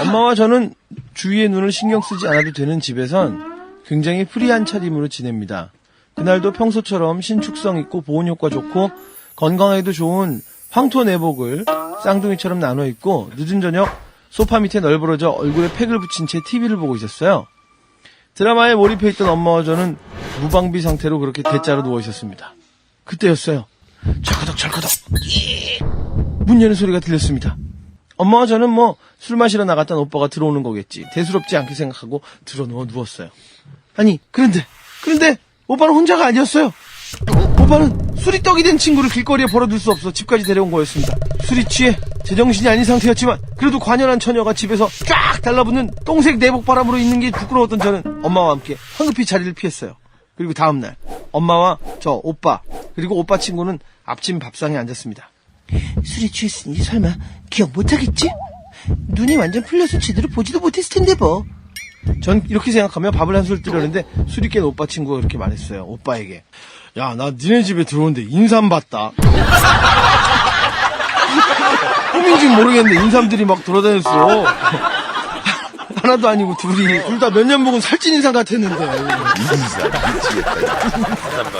엄마와 저는 주위의 눈을 신경 쓰지 않아도 되는 집에선 굉장히 프리한 차림으로 지냅니다. 그날도 평소처럼 신축성 있고 보온 효과 좋고 건강에도 좋은 황토 내복을 쌍둥이처럼 나눠 입고 늦은 저녁 소파 밑에 널브러져 얼굴에 팩을 붙인 채 TV를 보고 있었어요. 드라마에 몰입해 있던 엄마와 저는 무방비 상태로 그렇게 대자로 누워 있었습니다. 그때였어요. 철커덕 철커덕 문 여는 소리가 들렸습니다. 엄마와 저는 뭐 술 마시러 나갔던 오빠가 들어오는 거겠지. 대수롭지 않게 생각하고 들어 누워 누웠어요. 아니 그런데 그런데 오빠는 혼자가 아니었어요. 오빠는 술이 떡이 된 친구를 길거리에 벌어둘 수 없어 집까지 데려온 거였습니다. 술이 취해 제정신이 아닌 상태였지만 그래도 관연한 처녀가 집에서 쫙 달라붙는 똥색 내복 바람으로 있는 게 부끄러웠던 저는 엄마와 함께 황급히 자리를 피했어요. 그리고 다음날 엄마와 저 오빠 그리고 오빠 친구는 앞집 밥상에 앉았습니다. 술이 취했으니 설마 기억 못하겠지? 눈이 완전 풀려서 제대로 보지도 못했을 텐데 뭐. 전 이렇게 생각하며 밥을 한 술 뜨려는데 술이 깬 오빠 친구가 그렇게 말했어요. 오빠에게. 야, 나 니네 집에 들어오는데 인삼 봤다. 꿈인지 모르겠는데 인삼들이 막 돌아다녔어. 하나도 아니고 둘이 둘 다 몇 년 먹은 살찐 인삼 같았는데. 미치겠다. 인삼